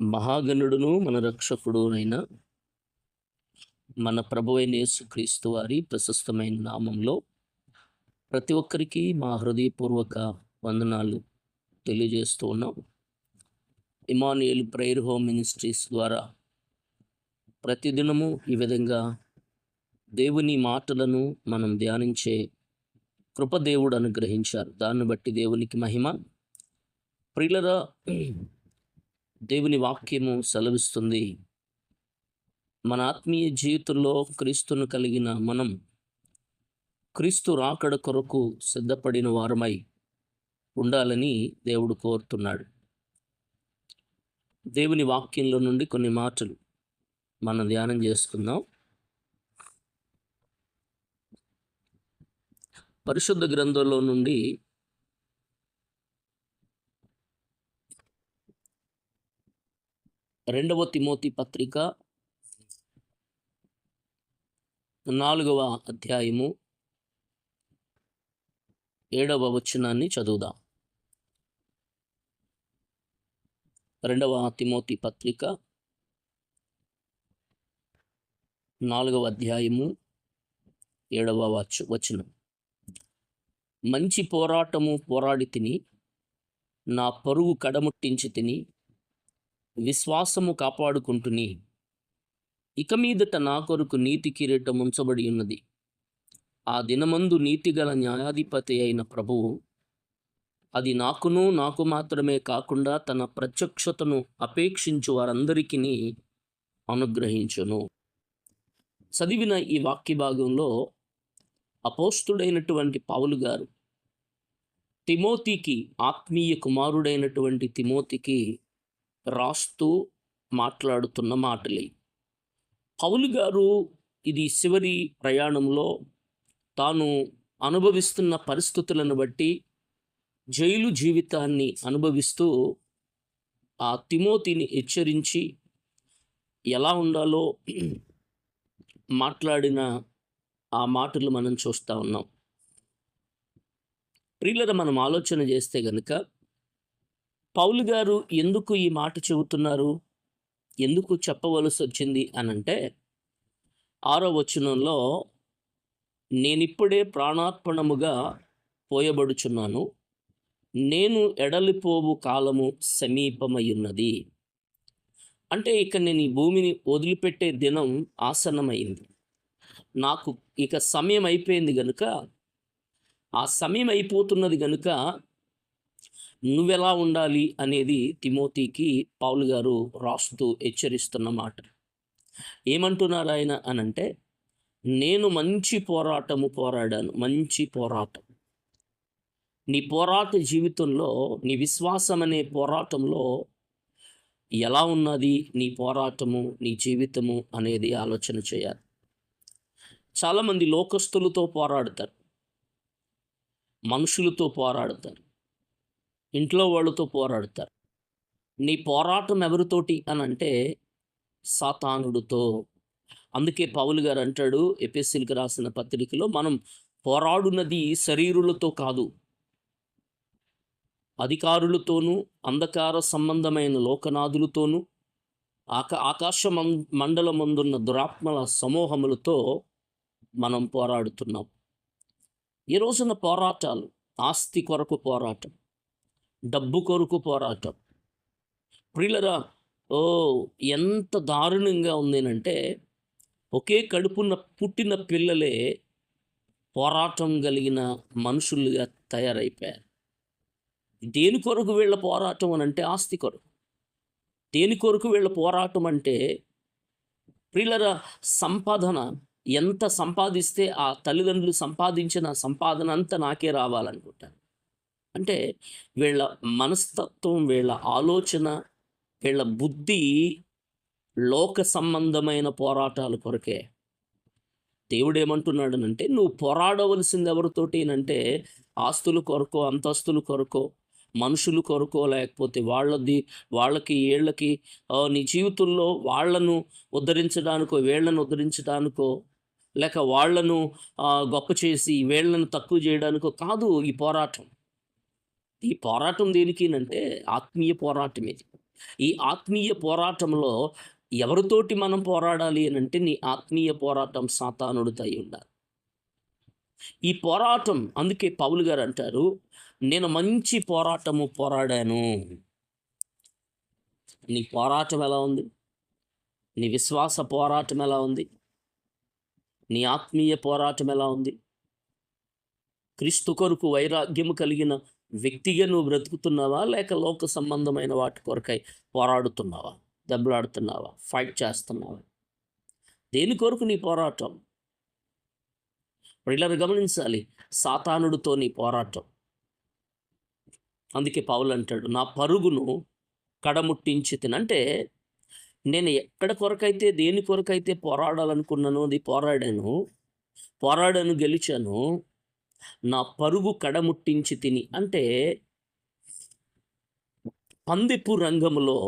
మహాగణుడును మన రక్షకుడు అయిన మన ప్రభు అయిన యేసుక్రీస్తు వారి ప్రశస్తమైన నామంలో ప్రతి ఒక్కరికి మా హృదయపూర్వక వందనాలు తెలియజేస్తూ ఉన్నాం. ఇమానుయల్ ప్రేయర్ హోమ్ మినిస్ట్రీస్ ద్వారా ప్రతిదినము ఈ విధంగా దేవుని మాటలను మనం ధ్యానించే కృపదేవుడు అనుగ్రహించారు. దాన్ని బట్టి దేవునికి మహిమ. ప్రియులరా దేవుని వాక్యము సెలవిస్తుంది. మన ఆత్మీయ జీవితంలో క్రీస్తును కలిగిన మనం క్రీస్తు రాకడ కొరకు సిద్ధపడిన వారమై ఉండాలని దేవుడు కోరుతున్నాడు. దేవుని వాక్యంలో నుండి కొన్ని మాటలు మనం ధ్యానం చేసుకుందాం. పరిశుద్ధ గ్రంథంలో నుండి రెండవ తిమోతి పత్రిక నాలుగవ అధ్యాయము ఏడవ వచనాన్ని చదువుదాం. రెండవ తిమోతి పత్రిక నాలుగవ అధ్యాయము ఏడవ వచ వచనం. మంచి పోరాటము పోరాడి తిని నా పరుగు కడముట్టించి తిని విశ్వాసము కాపాడుకుంటుని ఇక మీదట నా కొరకు నీతి కిరీటం ఉంచబడి ఉన్నది. ఆ దినమందు నీతిగల న్యాయాధిపతి అయిన ప్రభువు అది నాకును నాకు మాత్రమే కాకుండా తన ప్రత్యక్షతను అపేక్షించు వారందరికీ అనుగ్రహించును. చదివిన ఈ వాక్య భాగంలో అపోస్తుడైనటువంటి పావులు గారు తిమోతికి ఆత్మీయ కుమారుడైనటువంటి తిమోతికి రాస్తూ మాట్లాడుతున్న మాటలే. పౌలు గారు ఇది చివరి ప్రయాణంలో తాను అనుభవిస్తున్న పరిస్థితులను బట్టి జైలు జీవితాన్ని అనుభవిస్తూ ఆ తిమోతిని హెచ్చరించి ఎలా ఉండాలో మాట్లాడిన ఆ మాటలు మనం చూస్తూ ఉన్నాం. ప్రియులర మనం ఆలోచన చేస్తే గనుక పౌలు గారు ఎందుకు ఈ మాట చెబుతున్నారు? ఎందుకు చెప్పవలసి వచ్చింది అనంటే ఆరో వచనంలో నేనిప్పుడే ప్రాణార్పణముగా పోయబడుచున్నాను. నేను ఎడలిపోవు కాలము సమీపమయ్యున్నది అంటే ఇక నేను ఈ భూమిని వదిలిపెట్టే దినం ఆసన్నమైంది. నాకు ఇక సమయం అయిపోయింది గనుక ఆ సమయం అయిపోతున్నది గనుక నువ్వెలా ఉండాలి అనేది తిమోతికి పౌలు గారు రాస్తూ హెచ్చరిస్తున్న మాట. ఏమంటున్నారు ఆయన అనంటే నేను మంచి పోరాటము పోరాడాను మంచి పోరాటం. నీ పోరాట జీవితంలో నీ విశ్వాసం అనే పోరాటంలో ఎలా ఉన్నది నీ పోరాటము నీ జీవితము అనేది ఆలోచన చేయాలి. చాలామంది లోకస్తులతో పోరాడతారు. మనుషులతో పోరాడతారు. ఇంట్లో వాళ్ళతో పోరాడతారు. నీ పోరాటం ఎవరితోటి అని అంటే సాతానుడితో. అందుకే పౌలు గారు అంటాడు ఎపిఎస్సీలకు రాసిన పత్రికలో మనం పోరాడున్నది శరీరులతో కాదు. అధికారులతోనూ అంధకార సంబంధమైన లోకనాథులతోనూ ఆక ఆకాశ మం మండలమందున్న దురాత్మల సమూహములతో మనం పోరాడుతున్నాం. ఈ రోజున పోరాటాలు ఆస్తి కొరకు పోరాటం. డబ్బు కొరకు పోరాటం. ప్రిలరా ఓ ఎంత దారుణంగా ఉందేనంటే ఒకే కడుపున పుట్టిన పిల్లలే పోరాటం కలిగిన మనుషులుగా తయారైపోయారు. దేని కొరకు వీళ్ళ పోరాటం అని అంటే ఆస్తి కొరకు. దేని కొరకు వీళ్ళ పోరాటం అంటే ప్రియులర సంపాదన. ఎంత సంపాదిస్తే ఆ తల్లిదండ్రులు సంపాదించిన సంపాదన అంతా నాకే రావాలనుకుంటారు. అంటే వీళ్ళ మనస్తత్వం వీళ్ళ ఆలోచన వీళ్ళ బుద్ధి లోక సంబంధమైన పోరాటాల కొరకే. దేవుడు ఏమంటున్నాడనంటే నువ్వు పోరాడవలసింది ఎవరితోటి అంటే ఆస్తుల కొరకో అంతస్తుల కొరకో మనుషుల కొరకో లేకపోతే వాళ్ళది వాళ్ళకి వీళ్ళకి నీ జీవితంలో వాళ్ళను ఉద్ధరించడానికో వీళ్ళను ఉద్ధరించడానికో లేక వాళ్ళను గొప్ప చేసి వీళ్ళను తక్కువ చేయడానికో కాదు ఈ పోరాటం. ఈ పోరాటం దేనికి అంటే ఆత్మీయ పోరాటం ఇది. ఈ ఆత్మీయ పోరాటంలో ఎవరితోటి మనం పోరాడాలి అని అంటే నీ ఆత్మీయ పోరాటం సాతానుడితో అయి ఉండాలి. ఈ పోరాటం అందుకే పౌలు గారు అంటారు నేను మంచి పోరాటము పోరాడాను. నీ పోరాటం ఎలా ఉంది? నీ విశ్వాస పోరాటం ఎలా ఉంది? నీ ఆత్మీయ పోరాటం ఎలా ఉంది? క్రీస్తు కొరకు వైరాగ్యము కలిగిన వ్యక్తిగా నువ్వు బ్రతుకుతున్నావా? లేక లోక సంబంధమైన వాటి కొరకై పోరాడుతున్నావా? దెబ్బలాడుతున్నావా? ఫైట్ చేస్తున్నావా? దేని కొరకు నీ పోరాటం? పిల్లలు గమనించాలి. సాతానుడితో నీ పోరాటం. అందుకే పావులు అంటాడు నా పరుగును కడముట్టించి తినంటే నేను ఎక్కడ కొరకైతే దేని కొరకైతే పోరాడాలనుకున్నాను అది పోరాడాను. పోరాడాను గెలిచాను. నా పరుగు కడముట్టించి తిని. అంటే పందిపు రంగములో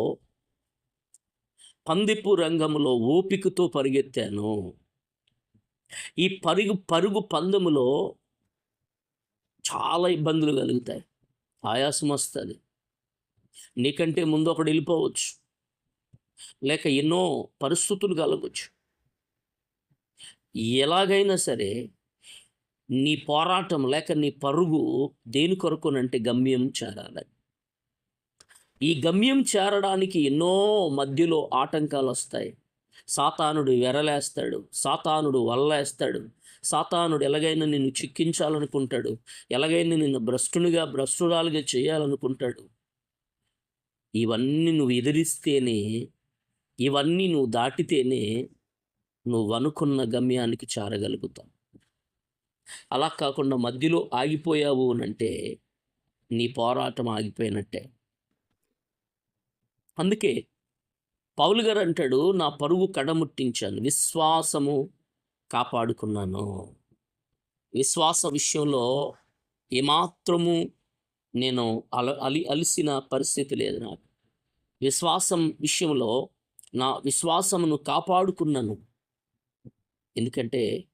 పందిపు రంగములో ఓపికతో పరిగెత్తాను. ఈ పరుగు పరుగు పందెములో చాలా ఇబ్బందులు కలుగుతాయి. ఆయాసం వస్తుంది. నీకంటే ముందు ఒకడు వెళ్ళిపోవచ్చు. లేక ఎన్నో పరిస్థితులు కలగవచ్చు ఎలాగైనా సరే నీ పోరాటం లేక నీ పరుగు దేని కొరకునంటే గమ్యం చేరాలి. ఈ గమ్యం చేరడానికి ఎన్నో మధ్యలో ఆటంకాలు వస్తాయి. సాతానుడు వెరలేస్తాడు సాతానుడు వల్లేస్తాడు సాతానుడు ఎలాగైనా నిన్ను చిక్కించాలనుకుంటాడు ఎలాగైనా నిన్ను భ్రష్టునిగా భ్రష్టురాలుగా చేయాలనుకుంటాడు. ఇవన్నీ నువ్వు ఎదిరిస్తేనే ఇవన్నీ నువ్వు దాటితేనే నువ్వు అనుకున్న గమ్యానికి చేరగలుగుతావు. అలా కాకుండా మధ్యలో ఆగిపోయావు అంటే నీ పోరాటం ఆగిపోయినట్టే. అందుకే పౌలు గారు అంటాడు నా పరుగు కడముట్టించాను విశ్వాసము కాపాడుకున్నాను. విశ్వాస విషయంలో ఏమాత్రము నేను అల అలి అలిసిన పరిస్థితి లేదు నాకు. విశ్వాసం విషయంలో నా విశ్వాసమును కాపాడుకున్నాను. ఎందుకంటే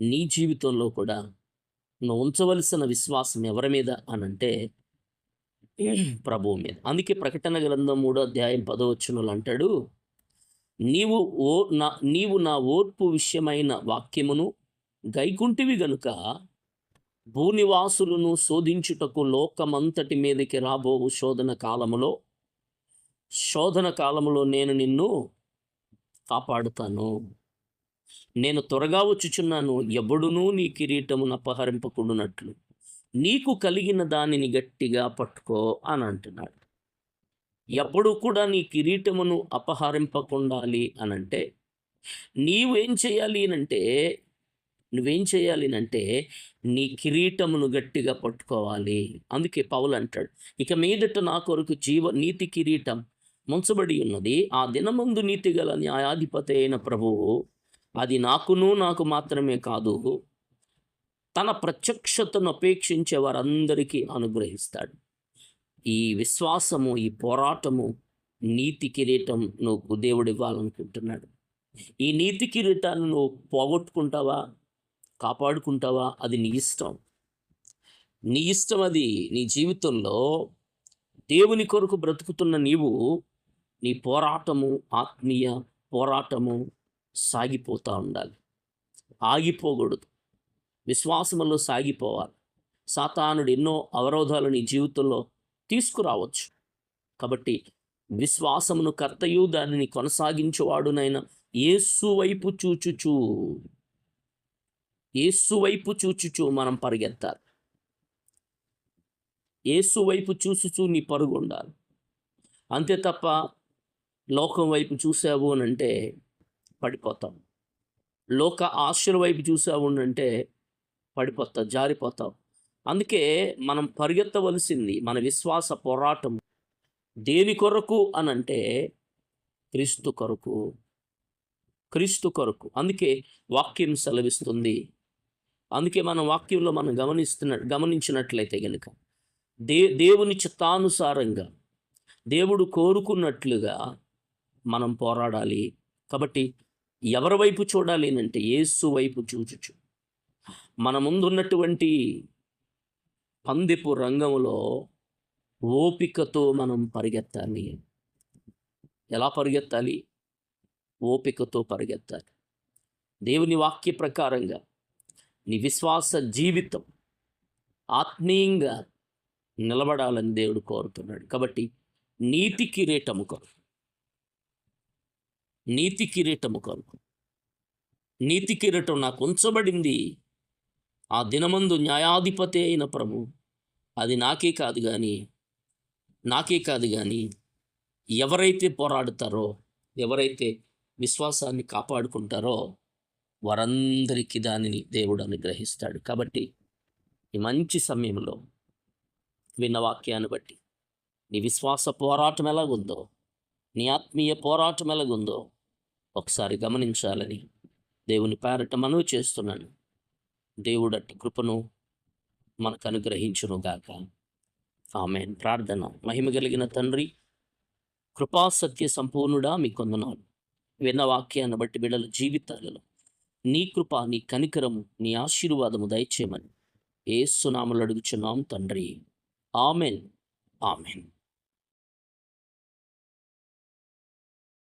నీ జీవితంలో కూడా నువ్వు ఉంచవలసిన విశ్వాసం ఎవరి మీద అనంటే ప్రభువు మీద. అందుకే ప్రకటన గ్రంథం మూడో అధ్యాయం పదవచ్చునులు అంటాడు నీవు ఓ నా నీవు నా ఓర్పు విషయమైన వాక్యమును గైకుంటివి గనుక భూనివాసులను శోధించుటకు లోకమంతటి మీదకి రాబోవు శోధన కాలములో శోధన కాలములో నేను నిన్ను కాపాడుతాను. నేను త్వరగా వచ్చుచున్నాను ఎవడునూ నీ కిరీటమును అపహరింపకుండునట్లు. నీకు కలిగిన దానిని గట్టిగా పట్టుకో అని అంటున్నాడు. ఎప్పుడు కూడా నీ కిరీటమును అపహరింపకుండాలి అనంటే నీవేం చేయాలి అనంటే నువ్వేం చేయాలి అంటే నీ కిరీటమును గట్టిగా పట్టుకోవాలి. అందుకే పౌలు అంటాడు ఇక మీదట నా కొరకు జీవ నీతి కిరీటం ముంచబడి ఉన్నది. ఆ దినమందు నీతి గల న్యాయాధిపతి అయిన ప్రభువు అది నాకును నాకు మాత్రమే కాదు. తన ప్రత్యక్షతను అపేక్షించే వారందరికీ అనుగ్రహిస్తాడు. ఈ విశ్వాసము ఈ పోరాటము నీతి కిరీటం నువ్వు దేవుడు ఇవ్వాలనుకుంటున్నాడు ఈ నీతి కిరీటాన్ని నువ్వు పోగొట్టుకుంటావా? కాపాడుకుంటావా? అది నీ ఇష్టం. నీ ఇష్టం అది. నీ జీవితంలో దేవుని కొరకు బ్రతుకుతున్న నీవు నీ పోరాటము ఆత్మీయ పోరాటము సాగిపోతూ ఉండాలి. ఆగిపోకూడదు. విశ్వాసములో సాగిపోవాలి. సాతానుడు ఎన్నో అవరోధాలు నీ జీవితంలో తీసుకురావచ్చు. కాబట్టి విశ్వాసమును కర్తయు దానిని కొనసాగించేవాడునైనా ఏసు వైపు చూచుచూ. ఏసు వైపు చూచుచూ మనం పరిగెత్తాలి. ఏసు వైపు చూచుచూ నీ పరుగు ఉండాలి. అంతే తప్ప లోకం వైపు చూసావు అని అంటే పడిపోతాం. లోక ఆశల వైపు చూసావు అంటే పడిపోతావు జారిపోతావు అందుకే మనం పరిగెత్తవలసింది మన విశ్వాస పోరాటం. దేని కొరకు అని అంటే క్రీస్తు కొరకు. క్రీస్తు కొరకు. అందుకే వాక్యం సెలవిస్తుంది. అందుకే మన వాక్యంలో మనం గమనిస్తున్న గమనించినట్లయితే కనుక దే దేవుని చిత్తానుసారంగా దేవుడు కోరుకున్నట్లుగా మనం పోరాడాలి. కాబట్టి ఎవరి వైపు చూడాలి అంటే యేసు వైపు చూచుచు. మన ముందున్నటువంటి పందిపు రంగంలో ఓపికతో మనం పరిగెత్తాలి. ఎలా పరిగెత్తాలి? ఓపికతో పరిగెత్తాలి. దేవుని వాక్య ప్రకారంగా నీ విశ్వాస జీవితం ఆత్మీయంగా నిలబడాలని దేవుడు కోరుతున్నాడు. కాబట్టి నీతి కిరీటము కొరకు నీతి కిరీటము కలుగు నీతి కిరీటం నాకు ఉంచబడింది. ఆ దినమందు న్యాయాధిపతి అయిన ప్రభు అది నాకే కాదు కానీ నాకే కాదు కానీ ఎవరైతే పోరాడుతారో ఎవరైతే విశ్వాసాన్ని కాపాడుకుంటారో వారందరికీ దానిని దేవుడు అనుగ్రహిస్తాడు. కాబట్టి ఈ మంచి సమయంలో విన్న వాక్యాన్ని బట్టి నీ విశ్వాస పోరాటం ఎలాగుందో నీ ఆత్మీయ పోరాటం ఎలాగుందో ఒకసారి గమనించాలని దేవుని పేరట మనవి చేస్తున్నాను. దేవుడు అట్టి కృపను మనకు అనుగ్రహించునుగాక ఆమె ప్రార్థన. మహిమ కలిగిన తండ్రి కృపా సత్య సంపూర్ణుడా మీ కొందనాలు. విన్న వాక్యాన్ని బట్టి బిడ్డల జీవితాలలో నీ కృప నీ కనికరము నీ ఆశీర్వాదము దయచేయమని ఏసునామలు అడుగుచున్నాం తండ్రి. ఆమెన్. ఆమెన్.